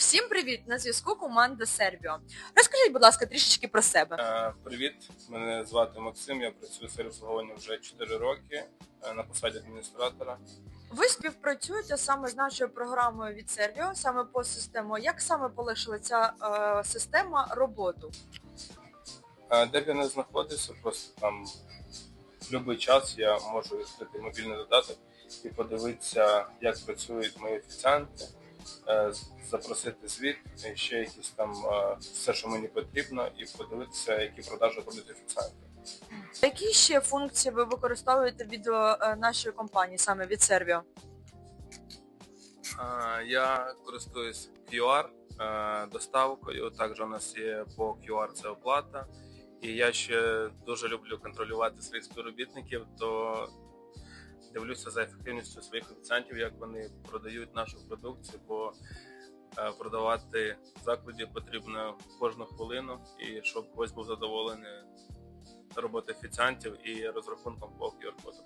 Всім привіт! На зв'язку команда Сервіо. Розкажіть, будь ласка, трішечки про себе. Е, Привіт, мене звати Максим. Я працюю в сфері вже 4 роки е, на посаді адміністратора. Ви співпрацюєте саме з нашою програмою від Сервіо, саме по систему. Як саме полишила ця е, система роботу? Е, Де б я не знаходився, просто там в будь-який час я можу відкрити мобільний додаток і подивитися, як працюють мої офіціанти, запросити звіт, ще якісь там е, все, що мені потрібно, і подивитися, які продажі роблять офіціанти. Які ще функції ви використовуєте від е, нашої компанії, саме від Сервіо? Я користуюсь QR е, доставкою. Також у нас є по QR це оплата. І я ще дуже люблю контролювати своїх співробітників, то дивлюся за ефективністю своїх офіціантів, як вони продають нашу продукцію, бо е, продавати закладі потрібно кожну хвилину, і щоб хтось був задоволений роботою офіціантів і розрахунком по QR-коду.